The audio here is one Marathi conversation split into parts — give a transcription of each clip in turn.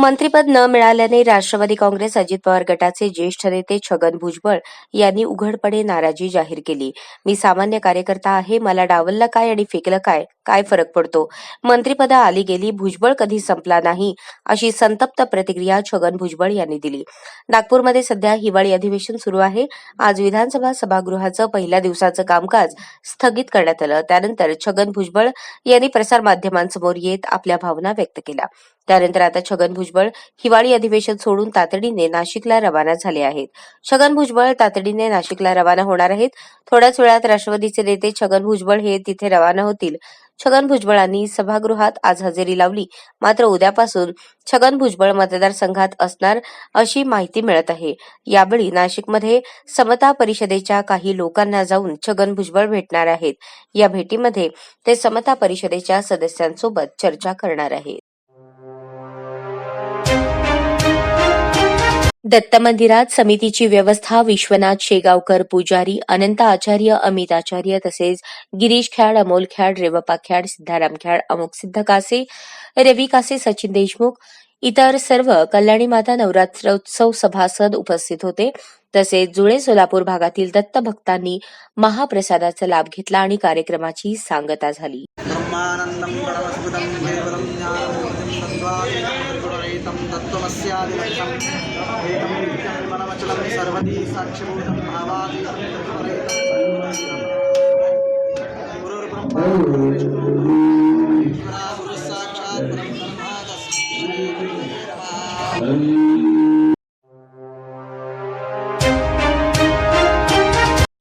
मंत्रीपद न मिळाल्याने राष्ट्रवादी काँग्रेस अजित पवार गटाचे ज्येष्ठ नेते छगन भुजबळ यांनी उघडपणे नाराजी जाहीर केली. मी सामान्य कार्यकर्ता आहे मला डावललं काय आणि फेकलं काय काय फरक पडतो? मंत्रिपद आली गेली भुजबळ कधी संपला नाही अशी संतप्त प्रतिक्रिया छगन भुजबळ यांनी दिली. नागपूरमध्ये सध्या हिवाळी अधिवेशन सुरू आहे. आज विधानसभा सभागृहाचं पहिल्या दिवसाचं कामकाज स्थगित करण्यात आलं. त्यानंतर छगन भुजबळ यांनी प्रसारमाध्यमांसमोर येत आपल्या भावना व्यक्त केल्या. त्यानंतर आता छगन भुजबळ हिवाळी अधिवेशन सोडून तातडीने नाशिकला रवाना झाले आहेत. छगन भुजबळ तातडीने नाशिकला रवाना होणार आहेत. थोड्याच वेळात राष्ट्रवादीचे नेते छगन भुजबळ हे तिथे रवाना होतील. छगन भुजबळांनी सभागृहात आज हजेरी लावली. मात्र उद्यापासून छगन भुजबळ मतदारसंघात असणार अशी माहिती मिळत आहे. यावेळी नाशिकमध्ये समता परिषदेच्या काही लोकांना जाऊन छगन भुजबळ भेटणार आहेत. या भेटीमध्ये ते समता परिषदेच्या सदस्यांसोबत चर्चा करणार आहेत. दत्त मंदिरात समितीची व्यवस्था विश्वनाथ शेगावकर पुजारी अनंत आचार्य अमित आचार्य तसेच गिरीश ख्याड अमोल ख्याड रेवप्पा ख्याड सिद्धाराम ख्याड अमुक सिद्ध कासे रवी कासे सचिन देशमुख इतर सर्व कल्याणी माता नवरात्रोत्सव सभासद उपस्थित होते. तसेच जुळे सोलापूर भागातील दत्त भक्तांनी महाप्रसादाचा लाभ घेतला आणि कार्यक्रमाची सांगता झाली. मनमचलं सर्वदी साक्षिभूतं भावादितं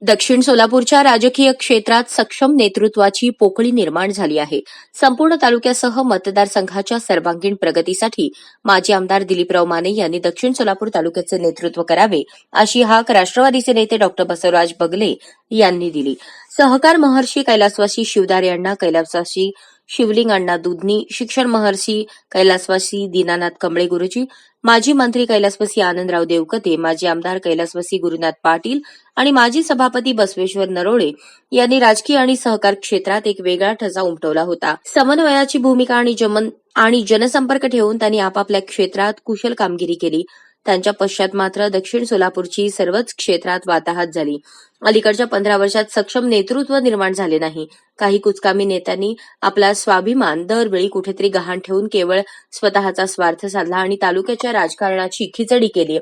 दक्षिण सोलापूरच्या राजकीय क्षेत्रात सक्षम नेतृत्वाची पोकळी निर्माण झाली आहे. संपूर्ण तालुक्यासह मतदारसंघाच्या सर्वांगीण प्रगतीसाठी माजी आमदार दिलीपराव माने यांनी दक्षिण सोलापूर तालुक्याचे नेतृत्व करावे अशी हाक राष्ट्रवादीचे नेते डॉ बसवराज बगले यांनी दिली. सहकार महर्षी कैलासवासी शिवदार यांना कैलासवासी शिवलिंग अण्णा दुधनी शिक्षण महर्षी कैलासवासी दीनानाथ कमळे गुरुजी माजी मंत्री कैलासवासी आनंदराव देवकते माजी आमदार कैलासवासी गुरुनाथ पाटील आणि माजी सभापती बसवेश्वर नरोळे यांनी राजकीय आणि सहकार क्षेत्रात एक वेगळा ठसा उमटवला होता. समन्वयाची भूमिका आणि जमन आणि जनसंपर्क ठेवून त्यांनी आपापल्या क्षेत्रात कुशल कामगिरी केली. त्यांच्या पश्चात मात्र दक्षिण सोलापूरची सर्वच क्षेत्रात वाताहत झाली. अलीकडच्या पंधरा वर्षात सक्षम नेतृत्व निर्माण झाले नाही. काही कुचकामी नेत्यांनी आपला स्वाभिमान दरवेळी कुठेतरी गहाण ठेवून केवळ स्वतःचा स्वार्थ साधला आणि तालुक्याच्या राजकारणाची खिचडी केली.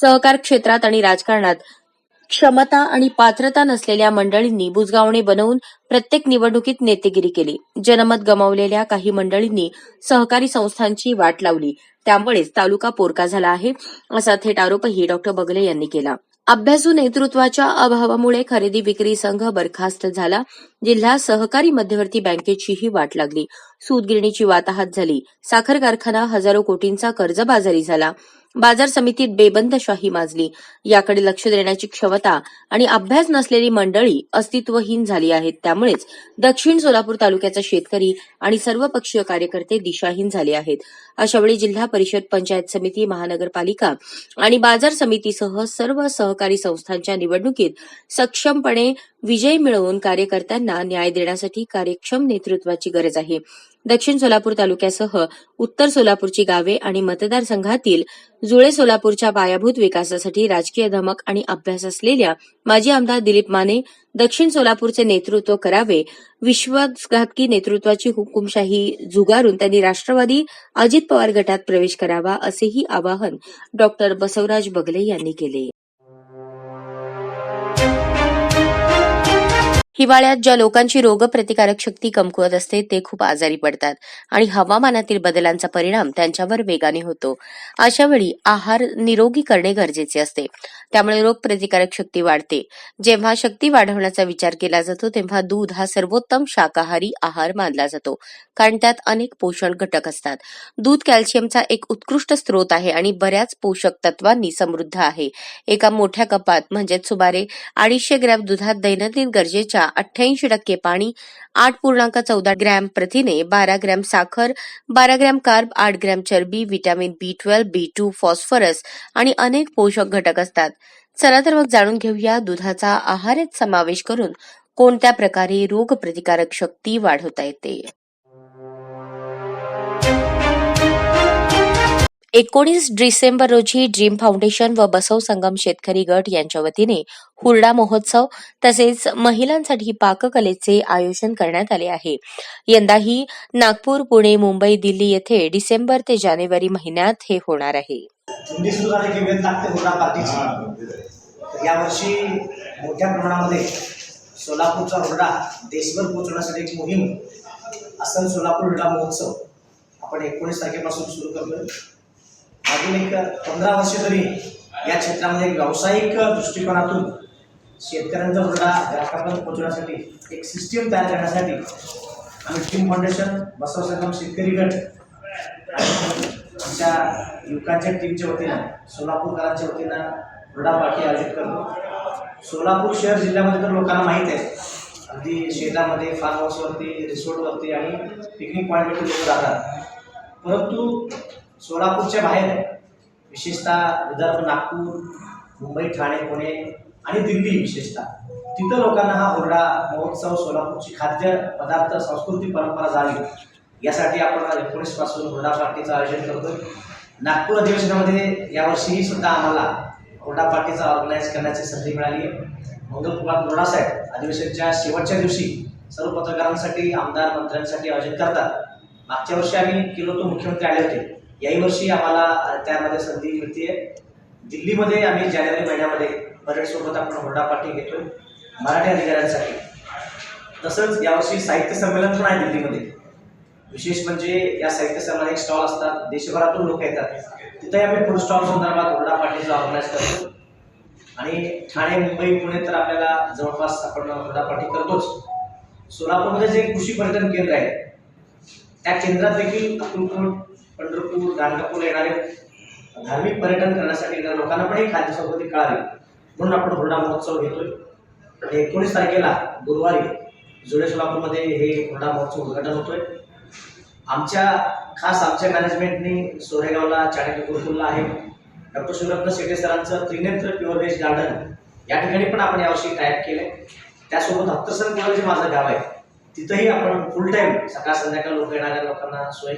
सहकार क्षेत्रात आणि राजकारणात क्षमता आणि पात्रता नसलेल्या मंडळींनी बुजगावणे बनवून प्रत्येक निवडणुकीत नेतेगिरी केली. जनमत गमावलेल्या काही मंडळींनी सहकारी संस्थांची वाट लावली. त्यामुळेच तालुका पोरका झाला आहे असा थेट आरोपही डॉक्टर बगले यांनी केला. अभ्यासू नेतृत्वाच्या अभावामुळे खरेदी विक्री संघ बरखास्त झाला. जिल्हा सहकारी मध्यवर्ती बँकेचीही वाट लागली. सूतगिरणीची वाताहत झाली. साखर कारखाना हजारो कोटींचा कर्जबाजारी झाला. बाजार समितीत बेबंदशाही माजली. याकडे लक्ष देण्याची क्षमता आणि अभ्यास नसलेली मंडळी अस्तित्वहीन झाली आहेत. त्यामुळेच दक्षिण सोलापूर तालुक्याचा शेतकरी आणि सर्व पक्षीय कार्यकर्ते दिशाहीन झाले आहेत. अशावेळी जिल्हा परिषद पंचायत समिती महानगरपालिका आणि बाजार समितीसह सर्व सहकारी संस्थांच्या निवडणुकीत सक्षमपणे विजय मिळवून कार्यकर्त्यांना न्याय देण्यासाठी कार्यक्षम नेतृत्वाची गरज आहे. दक्षिण सोलापूर तालुक्यासह उत्तर सोलापूरची गावे आणि मतदारसंघातील जुळे सोलापूरच्या पायाभूत विकासासाठी राजकीय धमक आणि अभ्यास असलेल्या माजी आमदार दिलीप माने दक्षिण सोलापूरचे नेतृत्व करावे विश्वासघातकी नेतृत्वाची हुकुमशाही झुगारून त्यांनी राष्ट्रवादी अजित पवार गटात प्रवेश करावा असेही आवाहन डॉक्टर बसवराज बगले यांनी केले. हिवाळ्यात ज्या लोकांची रोगप्रतिकारक शक्ती कमकुवत असते ते खूप आजारी पडतात आणि हवामानातील बदलांचा परिणाम त्यांच्यावर वेगाने होतो. अशा वेळी आहार निरोगी करणे गरजेचे असते. त्यामुळे रोगप्रतिकारक शक्ती वाढते. जेव्हा शक्ती वाढवण्याचा विचार केला जातो तेव्हा दूध हा सर्वोत्तम शाकाहारी आहार मानला जातो कारण त्यात अनेक पोषण घटक असतात. दूध कॅल्शियमचा एक उत्कृष्ट स्रोत आहे आणि बऱ्याच पोषक तत्वांनी समृद्ध आहे. एका मोठ्या कपात म्हणजेच सुमारे अडीचशे ग्रॅम दुधात दैनंदिन गरजेच्या अठ्ठ्याऐंशी टक्के पाणी आठ पूर्णांक चौदा ग्रॅम प्रथिने बारा ग्रॅम साखर बारा ग्रॅम कार्ब आठ ग्रॅम चरबी vitamin B twelve B two phosphorus आणि अनेक पोषक घटक असतात. चला तर मग जाणून घेऊया दुधाचा आहारात समावेश करून कोणत्या प्रकारे रोगप्रतिकारक शक्ती वाढवता येते. एकोणीस डिसेंबर रोजी ड्रीम फाउंडेशन व बसव संगम शेतकरी गट यांच्या वतीने हुरडा महोत्सव तसेच महिलांसाठी पाककलेचे आयोजन करण्यात आले आहे. यंदाही नागपूर पुणे मुंबई दिल्ली येथे डिसेंबर ते जानेवारी महिन्यात हे होणार आहे. यावर्षी मोठ्या प्रमाणामध्ये सोलापूरचा हुरडा देशभर पोहोचवण्यासाठी एक मोहीम असल सोलापूर हुरडा महोत्सव आपण एकोणीस तारखेपासून सुरू करतोय. मागील एक पंधरा वर्षे तरी या क्षेत्रामध्ये व्यावसायिक दृष्टिकोनातून शेतकऱ्यांचा मुलगा ग्राहकांपर्यंत पोहोचवण्यासाठी एक सिस्टीम तयार करण्यासाठी आम्ही टीम फाउंडेशन बसव संगम शेतकरी गट आमच्या युवकांच्या टीमच्या वतीनं सोलापूरकरांच्या वतीनं हुरडा पार्टी आयोजित करतो. सोलापूर शहर जिल्ह्यामध्ये तर लोकांना माहीत आहे. अगदी शेतामध्ये फार्म हाऊसवरती रिसोर्टवरती आणि पिकनिक पॉईंटवरती लोक जातात परंतु सोलापूरच्या बाहेर विशेषतः विदर्भ नागपूर मुंबई ठाणे पुणे आणि दिल्ली विशेषतः तिथं लोकांना हा हुरडा महोत्सव सोलापूरची खाद्य पदार्थ संस्कृती परंपरा जावी यासाठी आपण एकोणीसपासून हुरडा पार्टीचं आयोजन करतो नागपूर अधिवेशनामध्ये यावर्षीही सुद्धा आम्हाला हुरडा पार्टीचा ऑर्गनाईज करण्याची संधी मिळाली आहे. मंगलपुरात हुरडा साहेब अधिवेशनच्या शेवटच्या दिवशी सर्व पत्रकारांसाठी आमदार मंत्र्यांसाठी आयोजन करतात. मागच्या वर्षी आम्ही केलो तो मुख्यमंत्री आले होते. याही वर्षी आम्हाला त्यामध्ये संधी मिळते दिल्लीमध्ये आम्ही जानेवारी महिन्यामध्ये बजेटसोबत आपण हुरडा पार्टी घेतोय मराठी अधिकाऱ्यांसाठी. तसंच यावर्षी साहित्य संमेलन पण आहे दिल्लीमध्ये. विशेष म्हणजे या साहित्य संमेलनात एक स्टॉल असतात देशभरातून लोक येतात. तिथे आम्ही फूड स्टॉल संदर्भात हुरडा पार्टीचं ऑर्गनाईज करतो. आणि ठाणे मुंबई पुणे तर आपल्याला जवळपास आपण हुरडा पार्टी करतोच. सोलापूरमध्ये जे कृषी पर्यटन केंद्र आहे त्या केंद्रात देखील आपण पंढरपूर गाणगापूर येणारे धार्मिक पर्यटन करण्यासाठी येणाऱ्या लोकांना पण ही खाद्य संस्कृती कळावी म्हणून आपण हुरडा महोत्सव घेतोय. पण एकोणीस तारखेला गुरुवारी जुळे सोलापूरमध्ये हे हुरडा महोत्सव उद्घाटन होतोय. आमच्या खास आमच्या मॅनेजमेंटनी सोरेगावला चाणक्य गुरुकुलला आहे. डॉक्टर शिवरत्न शेटे सरांचं त्रिनेत्र प्युअर व्हेज गार्डन या ठिकाणी पण आपण यावर्षी टायप केले त्यासोबत हत्तरसर कुळा जे माझं गाव आहे. तिथंही आपण फुल टाईम सकाळ संध्याकाळ लोक येणाऱ्या लोकांना सोय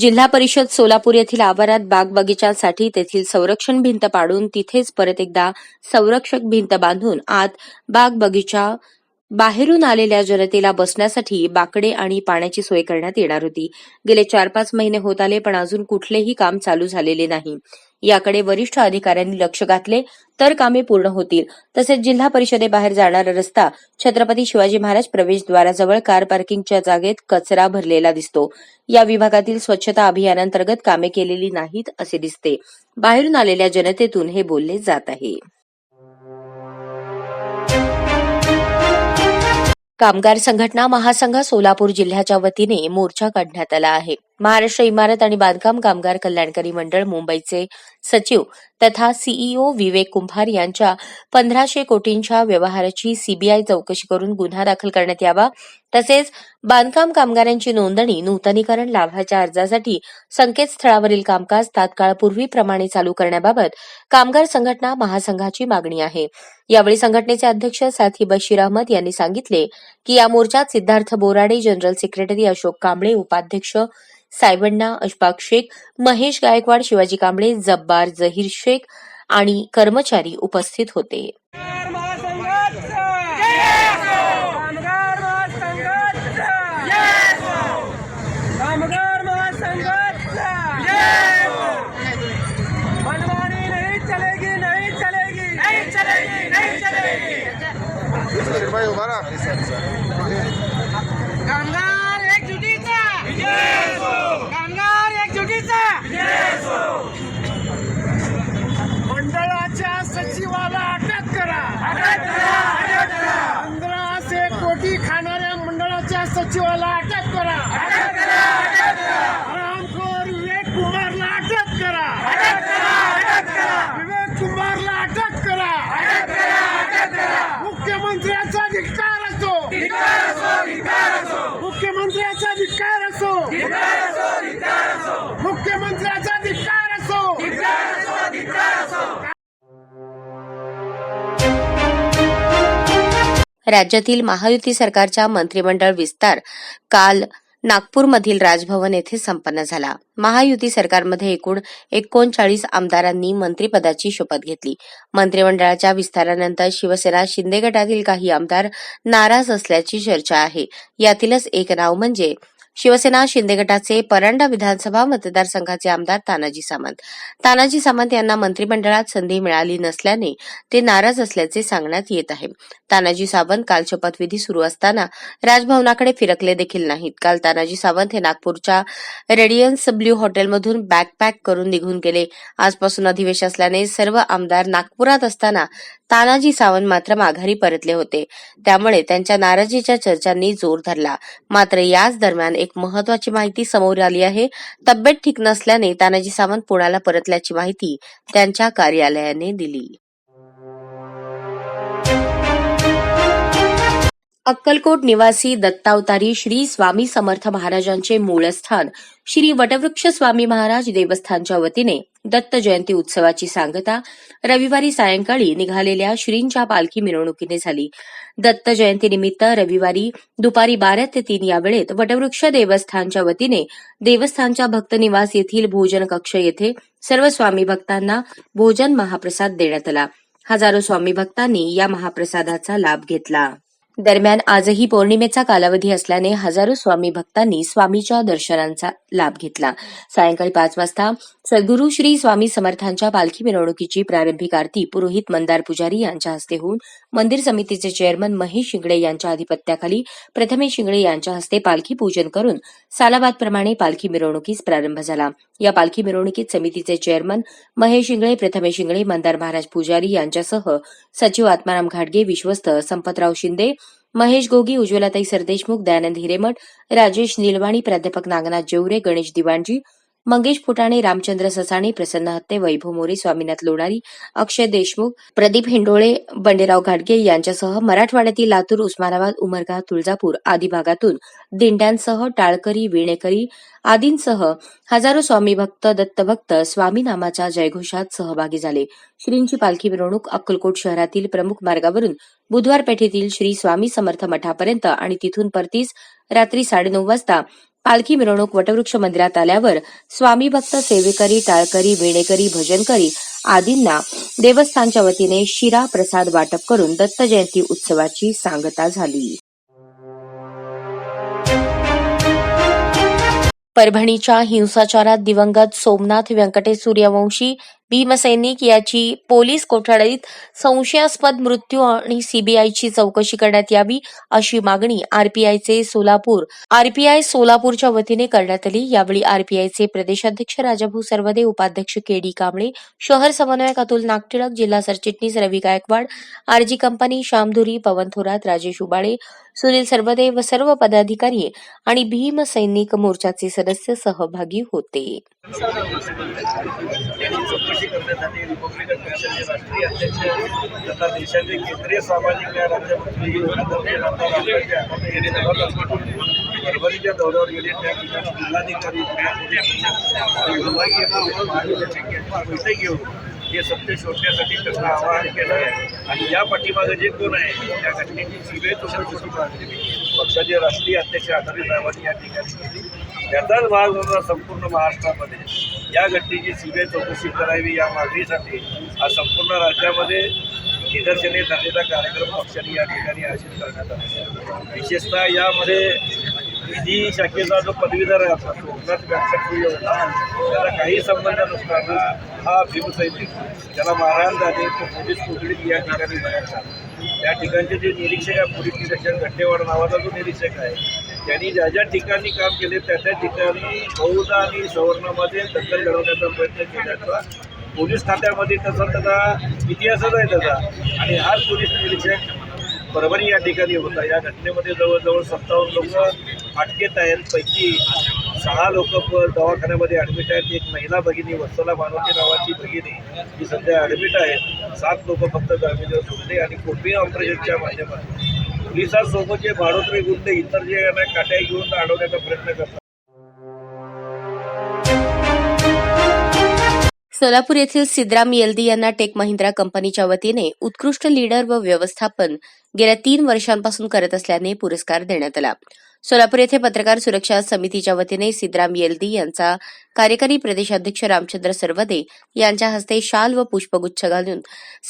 जिल्हा परिषद सोलापूर येथील आवारात बाग बगीचांसाठी तेथील संरक्षण भिंत पाडून तिथेच परत एकदा संरक्षक भिंत बांधून आत बाग बगीचा बाहेरून आलेल्या जनतेला बसण्यासाठी बाकडे आणि पाण्याची सोय करण्यात येणार होती. गेले चार पाच महिने होत आले पण अजून कुठलेही काम चालू झालेले नाही. याकडे वरिष्ठ अधिकाऱ्यांनी लक्ष घातले तर कामे पूर्ण होतील. तसेच जिल्हा परिषदेबाहेर जाणारा रस्ता छत्रपती शिवाजी महाराज प्रवेशद्वाराजवळ कार पार्किंगच्या जागेत कचरा भरलेला दिसतो. या विभागातील स्वच्छता अभियानांतर्गत कामे केलेली नाहीत असे दिसते. बाहेरून आलेल्या जनतेतून हे बोलले जात आहे. कामगार संघटना महासंघ सोलापूर जिल्ह्याच्या वतीने मोर्चा काढण्यात आला आहे. महाराष्ट्र इमारत आणि बांधकाम कामगार कल्याणकारी मंडळ मुंबईचे सचिव तथा सीईओ विवेक कुंभार यांच्या पंधराशे कोटींच्या व्यवहाराची सीबीआय चौकशी करून गुन्हा दाखल करण्यात यावा. तसेच बांधकाम कामगारांची नोंदणी नूतनीकरण लाभाच्या अर्जासाठी संकेतस्थळावरील कामकाज तात्काळ पूर्वीप्रमाणे चालू करण्याबाबत कामगार संघटना महासंघाची मागणी आहे. यावेळी संघटनेचे अध्यक्ष साथी बशीर अहमद यांनी सांगितले की या मोर्चात सिद्धार्थ बोराडे जनरल सेक्रेटरी अशोक कांबळे उपाध्यक्ष सायबण्णा अशफाक शेख महेश गायकवाड शिवाजी कांबळे जब्बार जहीर शेख आणि कर्मचारी उपस्थित होते. कामगार महासंघाचा कामगार महासंघाचा कामगार महासंघाचा मनमानी नहीं चलेगी नहीं चलेगी नहीं चलेगी नहीं चलेगी कामगार एकजुटीचा कामगार एकजुटीचा मंडळाच्या सचिवाला अटक करा पंधराशे कोटी खाणाऱ्या मंडळाच्या सचिवाला अटक करा. रामखोर विवेक कुमारला अटक करा. विवेक कुमारला अटक करा. मुख्यमंत्र्याचा धिक्कार असो. मुख्यमंत्र्याचा धिक्कार असो. मुख्यमंत्र्याचा धिक्कार असो. राज्यातील महायुती सरकारच्या मंत्रिमंडळ विस्तार काल नागपूरमधील राजभवन येथे संपन्न झाला. महायुती सरकारमध्ये एकूण एकोणचाळीस आमदारांनी मंत्रिपदाची शपथ घेतली. मंत्रिमंडळाच्या विस्तारानंतर शिवसेना शिंदे गटातील काही आमदार नाराज असल्याची चर्चा आहे. यातीलच एक नाव म्हणजे शिवसेना शिंदे गटाचे परांडा विधानसभा मतदारसंघाचे आमदार तानाजी सावंत तानाजी सावंत यांना मंत्रिमंडळात संधी मिळाली नसल्याने ते नाराज असल्याचे सांगण्यात येत आहे. तानाजी सावंत काल शपथविधी सुरू असताना राजभवनाकडे फिरकले देखील नाहीत. काल तानाजी सावंत हे नागपूरच्या रेडियन्स ब्ल्यू हॉटेलमधून बॅकपॅक करून निघून गेले. आजपासून अधिवेशन असल्याने सर्व आमदार नागपुरात असताना तानाजी सावंत मात्र माघारी परतले होते. त्यामुळे त्यांच्या नाराजीच्या चर्चांनी जोर धरला. मात्र याच दरम्यान एक महत्वाची माहिती समोर आली आहे. तब्येत ठीक नसल्याने तानाजी सावंत पुण्याला परतल्याची माहिती त्यांच्या कार्यालयाने दिली. अक्कलकोट निवासी दत्तावतारी श्री स्वामी समर्थ महाराजांचे मूळस्थान श्री वटवृक्ष स्वामी महाराज देवस्थानच्या वतीने दत्त जयंती उत्सवाची सांगता रविवारी सायंकाळी निघालेल्या श्रींच्या पालखी मिरवणुकीने झाली. दत्त जयंतीनिमित्त रविवारी दुपारी बारा ते तीन या वेळेत वटवृक्ष देवस्थानच्या वतीने देवस्थानच्या भक्तनिवास येथील भोजन कक्ष येथे सर्व स्वामी भक्तांना भोजन महाप्रसाद देण्यात आला. हजारो स्वामी भक्तांनी या महाप्रसादाचा लाभ घेतला. दरम्यान आजही पौर्णिमेचा कालावधी असल्याने हजारो स्वामी भक्तांनी स्वामीच्या दर्शनांचा लाभ घेतला. सायंकाळी पाच वाजता सद्गुरू श्री स्वामी समर्थांच्या पालखी मिरवणुकीची प्रारंभिक आरती पुरोहित मंदार पुजारी यांच्या हस्ते होऊन मंदिर समितीचे चेअरमन महेश शिंगडे यांच्या अधिपत्याखाली प्रथमेश शिंगडे यांच्या हस्ते पालखी पूजन करून सालाबादप्रमाणे पालखी मिरवणुकीस प्रारंभ झाला. या पालखी मिरवणुकीत समितीचे चेअरमन महेश शिंगळे प्रथमेश शिंगळे मंदार महाराज पुजारी यांच्यासह सचिव आत्माराम घाटगे विश्वस्त संपतराव शिंदे महेश गोगी उज्ज्वलाताई सरदेशमुख दयानंद हिरेमठ राजेश निलवाणी प्राध्यापक नागनाथ जेवरे गणेश दिवाणजी मंगेश फुटाणे रामचंद्र ससाणे प्रसन्न हत्ते वैभव मोरे स्वामीनाथ लोणारी अक्षय देशमुख प्रदीप हिंडोळे बंडेराव घाटगे यांच्यासह मराठवाड्यातील लातूर उस्मानाबाद उमरगा तुळजापूर आदी भागातून दिंड्यांसह टाळकरी विणेकरी आदींसह हजारो स्वामी भक्त दत्तभक्त स्वामी नामाच्या जयघोषात सहभागी झाले. श्रींची पालखी मिरवणूक अक्कलकोट शहरातील प्रमुख मार्गावरून बुधवार पेठेतील श्री स्वामी समर्थ मठापर्यंत आणि तिथून परतीस रात्री साडेनऊ वाजता पालखी मिरवणूक वटवृक्ष मंदिरात आल्यावर स्वामी भक्त सेवेकरी टाळकरी वेणेकरी भजनकरी आदींना देवस्थानच्या वतीने शिरा प्रसाद वाटप करून दत्त जयंती उत्सवाची सांगता झाली. परभणीच्या हिंसाचारात दिवंगत सोमनाथ व्यंकटेश सूर्यवंशी भीमसैनिक याची पोलीस कोठडीत संशयास्पद मृत्यू आणि सीबीआयची चौकशी करण्यात यावी अशी मागणी आरपीआयचे सोलापूर आरपीआय सोलापूरच्या वतीने करण्यात आली. यावेळी आरपीआयचे प्रदेशाध्यक्ष राजाभाऊ सर्वदे उपाध्यक्ष के डी कांबळे शहर समन्वयक अतुल नागटिळक जिल्हा सरचिटणीस रवी गायकवाड आरजी कंपनी श्यामधुरी पवन थोरात राजेश उबाळे सुनील सर्वदे व सर्व पदाधिकारी आणि भीम सैनिक मोर्चाचे सदस्य सहभागी होते. चौकशी करण्यासाठी रिपब्लिकन पक्षाचे राष्ट्रीय अध्यक्ष तथा देशाचे केंद्रीय सामाजिक न्याय राज्यमंत्री परभणीच्या दौऱ्यावर गेले. त्या ठिकाणी जिल्हाधिकारी आणि दुर्भाग्येनं बैठक घेऊन हे सत्य शोधण्यासाठी त्यांना आवाहन केलं आहे. आणि या पाठीमागे जे कोण आहे त्या घटनेची सीबीआय चौकशी पक्षाचे राष्ट्रीय अध्यक्ष आदरणीय साहेबांनी या ठिकाणी त्याचाच भाग म्हणून संपूर्ण महाराष्ट्रामध्ये. या घटनेची सीबीआय चौकशी करावी या मागणीसाठी आज संपूर्ण राज्यामध्ये निदर्शने झालेला कार्यक्रम पक्षाने या ठिकाणी आयोजित करण्यात आला. विशेषतः यामध्ये विधी शाखेचा जो पदवीधर आहे आपला सोमनाथ होता त्याला काही संबंध नसताना हा भीमसैनिक त्याला मारहाण झाले तो पोलीस कोठडीत या ठिकाणी भरला त्या ठिकाणचे जे निरीक्षक आहे पोलीस निरीक्षक घट्टेवाड नावाचा जो निरीक्षक आहे त्यांनी ज्या ज्या ठिकाणी काम केले त्या त्या ठिकाणी बहुधा आणि सवर्णामध्ये दखल घडवण्याचा प्रयत्न केल्याचा पोलीस खात्यामध्ये तसा त्याचा इतिहासच आहे त्याचा. आणि हाच पोलीस निरीक्षक परभणी या ठिकाणी होता. या घटनेमध्ये जवळजवळ सत्तावन्न लोक अटकेत आहेत. पैकी सहा लोक दवाखान्यामध्ये ॲडमिट आहेत. एक महिला भगिनी वत्सला मानवती नावाची भगिनी ही सध्या ॲडमिट आहे. सात लोक फक्त जामीनवर सोडले आणि कोपी ऑपरेशनच्या माध्यमातून पोलिसांसोबत जे भाडोत्री गुंड इतर जे यांना काट्या घेऊन अडवण्याचा प्रयत्न करतात. सोलापूर येथील सिद्राम येल्दी यांना टेक महिंद्रा कंपनीच्या वतीने उत्कृष्ट लीडर व व्यवस्थापन गेल्या तीन वर्षांपासून करत असल्याने पुरस्कार देण्यात आला. सोलापूर येथे पत्रकार सुरक्षा समितीच्या वतीने सिद्धराम येलदी यांचा कार्यकारी प्रदेशाध्यक्ष रामचंद्र सरवदे यांच्या हस्ते शाल व पुष्पगुच्छ घालून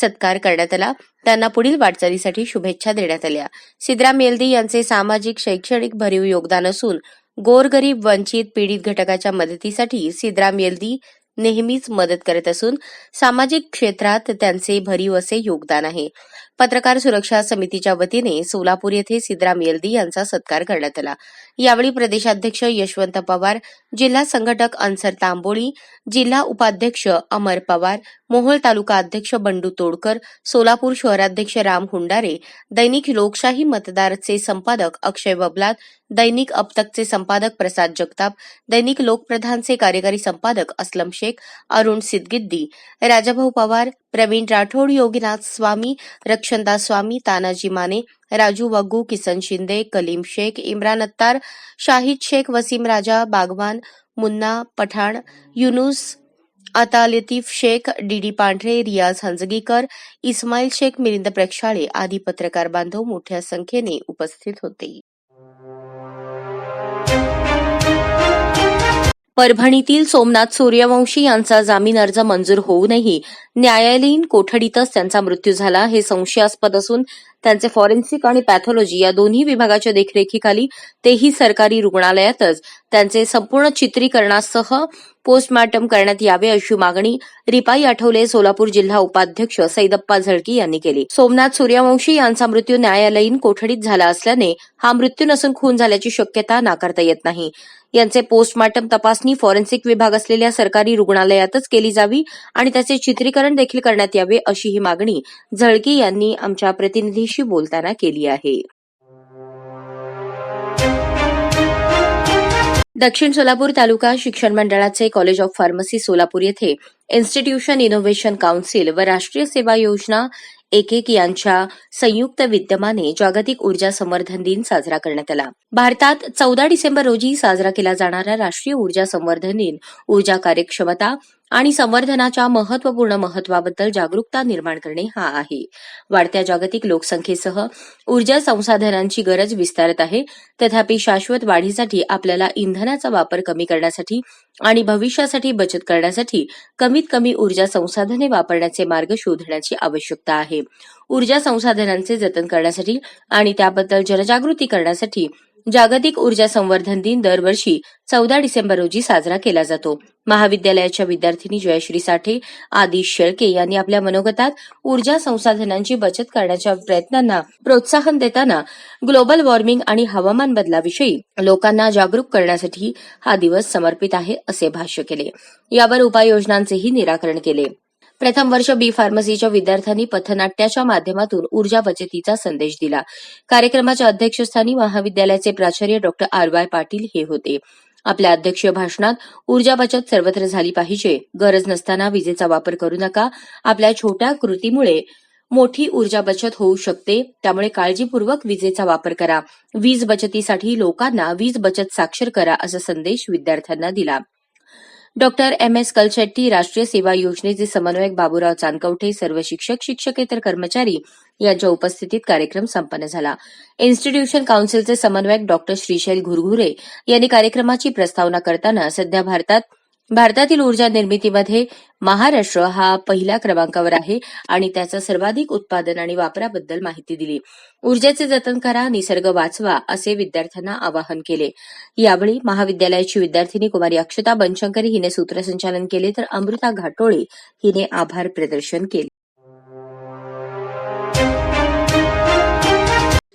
सत्कार करण्यात आला. त्यांना पुढील वाटचालीसाठी शुभेच्छा देण्यात आल्या. सिद्धराम येलदी यांचे सामाजिक शैक्षणिक भरीव योगदान असून गोरगरीब वंचित पीडित घटकाच्या मदतीसाठी सिद्धराम येलदी नेहमीच मदत करत असून सामाजिक क्षेत्रात त्यांचे भरीव असे योगदान आहे. पत्रकार सुरक्षा समितीच्या वतीने सोलापूर येथे सिद्राम येलदी यांचा सत्कार करण्यात आला. यावेळी प्रदेशाध्यक्ष यशवंत पवार जिल्हा संघटक अन्सर तांबोळी जिल्हा उपाध्यक्ष अमर पवार मोहोळ तालुका अध्यक्ष बंडू तोडकर सोलापूर शहराध्यक्ष राम हुंडारे दैनिक लोकशाही मतदारचे संपादक अक्षय बबलात दैनिक अपतकचे संपादक प्रसाद जगताप दैनिक लोकप्रधानचे कार्यकारी संपादक अस्लम शेख अरुण सिद्गिद्दी राजाभाऊ पवार प्रवीण राठोड योगीनाथ स्वामी रक्षणदास स्वामी तानाजी माने राजू वग्गू किसन शिंदे कलीम शेख इम्रान अत्तार शाहिद शेख वसीम राजा बागवान मुन्ना पठाण युनुस आता लतीफ शेख डीडी पांढरे रियाज हंजगीकर इस्माईल शेख मिलिंद प्रक्षाळे आदी पत्रकार बांधव मोठ्या संख्येने उपस्थित होते. परभणीतील सोमनाथ सूर्यवंशी यांचा जामीन अर्ज मंजूर होऊनही न्यायालयीन कोठडीतच त्यांचा मृत्यू झाला हे संशयास्पद असून त्यांचे फॉरेन्सिक आणि पॅथॉलॉजी या दोन्ही विभागाच्या देखरेखीखाली तेही सरकारी रुग्णालयातच त्यांचे संपूर्ण चित्रीकरणासह पोस्टमॉर्टम करण्यात यावे अशी मागणी रिपाई आठवले सोलापूर जिल्हा उपाध्यक्ष सैदप्पा झळकी यांनी केली. सोमनाथ सूर्यवंशी यांचा मृत्यू न्यायालयीन कोठडीत झाला असल्याने हा मृत्यू नसून खून झाल्याची शक्यता नाकारता येत नाही. यांचे पोस्टमार्टम तपासणी फॉरेन्सिक विभाग असलेल्या सरकारी रुग्णालयातच केली जावी आणि त्याचे चित्रीकरण देखील करण्यात यावे अशी ही मागणी झळकी यांनी आमच्या प्रतिनिधीशी बोलताना केली आहे. दक्षिण सोलापूर तालुका शिक्षण मंडळाचे कॉलेज ऑफ फार्मसी सोलापूर येथे इन्स्टिट्यूशन इनोव्हेशन काउन्सिल व राष्ट्रीय सेवा योजना एक एक यांच्या संयुक्त विद्यमाने जागतिक ऊर्जा संवर्धन दिन साजरा करण्यात आला. भारतात चौदा डिसेंबर रोजी साजरा केला जाणारा राष्ट्रीय ऊर्जा संवर्धन दिन ऊर्जा कार्यक्षमता आणि संवर्धनाच्या महत्त्वपूर्ण महत्वाबद्दल जागरूकता निर्माण करणे हा आहे. वाढत्या जागतिक लोकसंख्येसह ऊर्जा संसाधनांची गरज विस्तारत आहे. तथापि शाश्वत वाढीसाठी आपल्याला इंधनाचा वापर कमी करण्यासाठी आणि भविष्यासाठी बचत करण्यासाठी कमीत कमी ऊर्जा संसाधने वापरण्याचे मार्ग शोधण्याची आवश्यकता आहे. ऊर्जा संसाधनांचे जतन करण्यासाठी आणि त्याबद्दल जनजागृती करण्यासाठी जागतिक ऊर्जा संवर्धन दिन दरवर्षी चौदा डिसेंबर रोजी साजरा केला जातो. महाविद्यालयाच्या विद्यार्थिनी जयश्री साठे आदिश शेळके यांनी आपल्या मनोगतात ऊर्जा संसाधनांची बचत करण्याच्या प्रयत्नांना प्रोत्साहन देताना ग्लोबल वॉर्मिंग आणि हवामान बदलाविषयी लोकांना जागरूक करण्यासाठी हा दिवस समर्पित आहे असे भाष्य केले. यावर उपाययोजनांचेही निराकरण केले. प्रथम वर्ष बी फार्मसीच्या विद्यार्थ्यांनी पथनाट्याच्या माध्यमातून ऊर्जा बचतीचा संदेश दिला. कार्यक्रमाच्या अध्यक्षस्थानी महाविद्यालयाचे प्राचार्य डॉक्टर आर वाय पाटील हे होते. आपल्या अध्यक्षीय भाषणात ऊर्जा बचत सर्वत्र झाली पाहिजे गरज नसताना विजेचा वापर करू नका आपल्या छोट्या कृतीमुळे मोठी ऊर्जा बचत होऊ शकते त्यामुळे काळजीपूर्वक विजेचा वापर करा. वीज बचतीसाठी लोकांना वीज बचत साक्षर करा असा संदेश विद्यार्थ्यांना दिला. डॉक्टर एम एस कलशेट्टी राष्ट्रीय सेवा योजनेचे समन्वयक बाबूराव चांदकवठे सर्व शिक्षक शिक्षकेतर कर्मचारी यांच्या उपस्थितीत कार्यक्रम संपन्न झाला. इन्स्टिट्यूशन काउन्सिलचे समन्वयक डॉक्टर श्रीशैल घुरघुरे यांनी कार्यक्रमाची प्रस्तावना करताना सध्या भारतात भारतातील ऊर्जा निर्मितीमध्ये महाराष्ट्र हा पहिल्या क्रमांकावर आहे आणि त्याचा सर्वाधिक उत्पादन आणि वापराबद्दल माहिती दिली. ऊर्जेचे जतन करा निसर्ग वाचवा असे विद्यार्थ्यांना आवाहन केले. यावेळी महाविद्यालयाची विद्यार्थिनी कुमारी अक्षता बनशंकर हिने सूत्रसंचालन केले तर अमृता घाटोळे हिने आभार प्रदर्शन केले.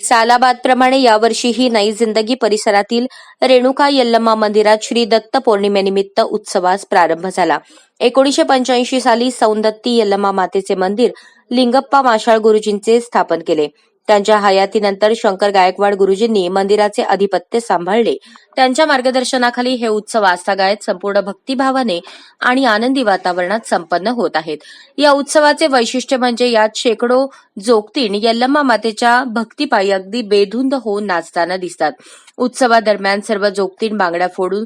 सालाबादप्रमाणे यावर्षीही नई जिंदगी परिसरातील रेणुका यल्लम्मा मंदिरात श्री दत्त पौर्णिमेनिमित्त उत्सवास प्रारंभ झाला. एकोणीशे पंच्याऐंशी साली सौंदत्ती यल्लम्मा मातेचे मंदिर लिंगप्पा माशाळ गुरुजींचे स्थापन केले. त्यांच्या हयातीनंतर शंकर गायकवाड गुरुजींनी मंदिराचे अधिपत्य सांभाळले. त्यांच्या मार्गदर्शनाखाली हे उत्सव आस्थागायत संपूर्ण भक्तिभावाने आणि आनंदी वातावरणात संपन्न होत आहेत. या उत्सवाचे वैशिष्ट्य म्हणजे यात शेकडो जोगतीण यल्लम्मा मातेच्या भक्तिपायी अगदी बेधुंद होऊन नाचताना दिसतात. उत्सवादरम्यान सर्व जोगतीण बांगड्या फोडून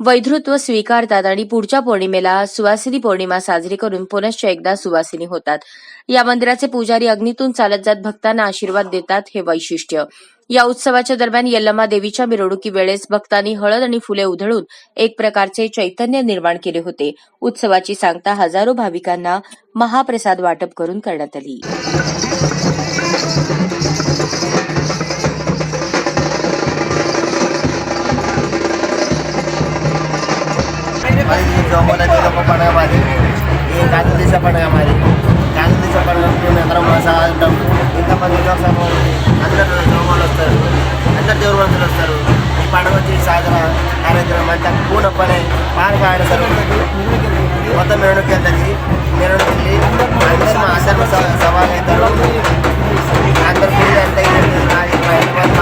वैधृत्व स्वीकारतात आणि पुढच्या पौर्णिमेला सुवासिनी पौर्णिमा साजरी करून पुनश्च एकदा सुवासिनी होतात. या मंदिराचे पुजारी अग्नीतून चालत जात भक्तांना आशीर्वाद देतात हे वैशिष्ट्य. या उत्सवाच्या दरम्यान यल्लमा देवीच्या मिरवणुकी वेळेस भक्तांनी हळद आणि फुले उधळून एक प्रकारचे चैतन्य निर्माण केले होते. उत्सवाची सांगता हजारो भाविकांना महाप्रसाद वाटप करून करण्यात आली. దోమల దూరపు పండుగ మాది ఈ కాంగ్రెస్ పండుగ మాది కాంగ్రెస్ పండుగ అందరం సహాయం ఇంతమంది సమూహం అందరు దోమలు వస్తారు అందరు దూరవంతులు వస్తారు ఈ పండుగ వచ్చి సాధన కార్యక్రమం అంతా కూడపడే పార్క ఆడతారు మొత్తం మెరుడుకి వెళ్తుంది మెరుడుకి వెళ్ళి అందరూ మా ఆశ్రమ సవాల్ అవుతారు అందరు పూజ అంతా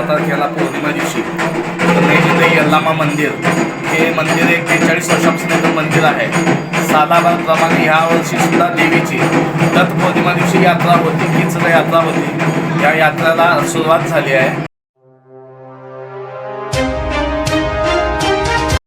पंधरा तारखेला पौर्णिमा दिवशी. नेजिते यल्लामा मंदिर. हे मंदिर एक बेचाळीस वर्षापासून मंदिर आहे. साधारणप्रमाणे ह्या वर्षी सुद्धा देवीची दत्त पौर्णिमा दिवशी यात्रा होती किचड यात्रा होती. या यात्रेला सुरुवात झाली आहे.